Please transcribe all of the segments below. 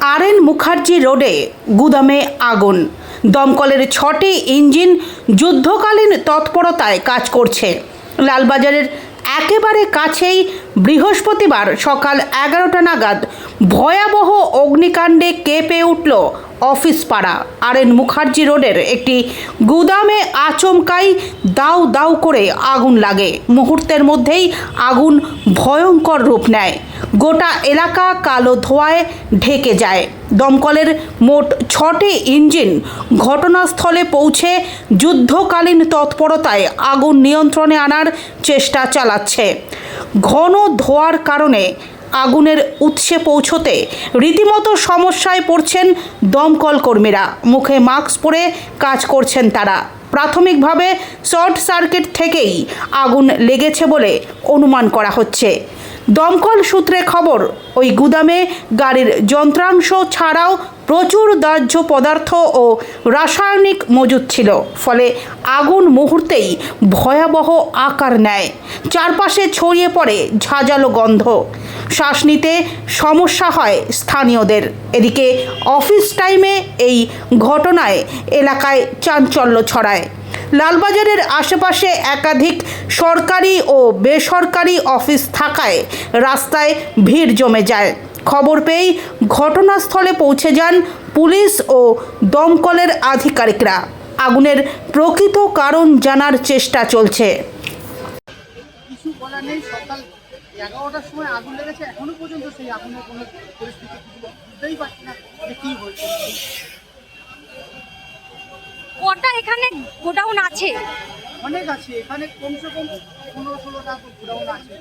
আর N Mukherjee রোডে গুদামে আগুন। দমকলের ছটি ইঞ্জিন যুদ্ধকালীন তৎপরতায় কাজ করছে। লালবাজারের একেবারে কাছেই বৃহস্পতিবার সকাল এগারোটা নাগাদ ভয়াবহ অগ্নিকাণ্ডে কেঁপে উঠল অফিস পাড়া। আর এন মুখার্জি রোডের একটি গুদামে আচমকাই দাউ দাউ করে আগুন লাগে। মুহূর্তের মধ্যেই আগুন ভয়ঙ্কর রূপ নেয়। গোটা এলাকা কালো ধোঁয়ায় ঢেকে যায়। দমকলের মোট ছটি ইঞ্জিন ঘটনাস্থলে পৌঁছে যুদ্ধকালীন তৎপরতায় আগুন নিয়ন্ত্রণে আনার চেষ্টা চালাচ্ছে। ঘন ধোঁয়ার কারণে আগুনের উৎসে পৌঁছতে রীতিমতো সমস্যায় পড়ছেন দমকল কর্মীরা। মুখে মাস্ক পরে কাজ করছেন তারা। প্রাথমিকভাবে শর্ট সার্কিট থেকেই আগুন লেগেছে বলে অনুমান করা হচ্ছে। দমকল সূত্রে খবর, ওই গুদামে গাড়ির যন্ত্রাংশ ছাড়াও প্রচুর দাহ্য পদার্থ ও রাসায়নিক মজুদ ছিল, ফলে আগুন মুহূর্তেই ভয়াবহ আকার নেয়। চারপাশে ছড়িয়ে পড়ে ঝাঁঝালো গন্ধ। শ্বাস নিতে সমস্যা হয় স্থানীয়দের। এদিকে অফিস টাইমে এই ঘটনায় এলাকায় চাঞ্চল্য ছড়ায়। লালবাজারের আশেপাশে একাধিক সরকারি ও বেসরকারি অফিস থাকায় রাস্তায় ভিড় জমে যায়। খবর পেয়েই ঘটনাস্থলে পৌঁছে যান পুলিশ ও দমকলের আধিকারিকরা। আগুনের প্রকৃত কারণ জানার চেষ্টা চলছে। এগারোটার সময় আগুন লেগেছে, এখনও পর্যন্ত সেই আগুনের কোনো পরিস্থিতি বুঝতেই পারছি না যে কী হয়েছে। কটা এখানে গোডাউন আছে? অনেক আছে। এখানে কমসে কম পনেরো ষোলোটা গোডাউন আছে।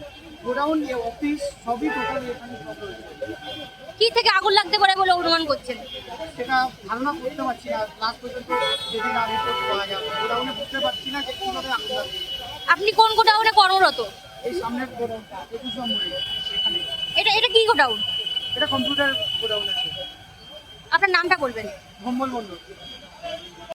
গোডাউন অফিস সবই টোটালি এখানে কি থেকে আগুন লাগতে পারে বলে অনুমান করছেন? সেটা ধারণা করতে পারছি না। লাস্ট পর্যন্ত যেদিন আর পাওয়া যাবে গোডাউনে বুঝতে পারছি না যে কীভাবে আগুন লাগবে। আপনি কোন গোডাউনে কর্মরত? এই সামনের গোডাউনটা একুশ নম্বরে এখানে এটা এটা কি গোডাউন? এটা কম্পিউটার গোডাউন আছে। আপনার নামটা বলবেন। ভম্বল মন্ডল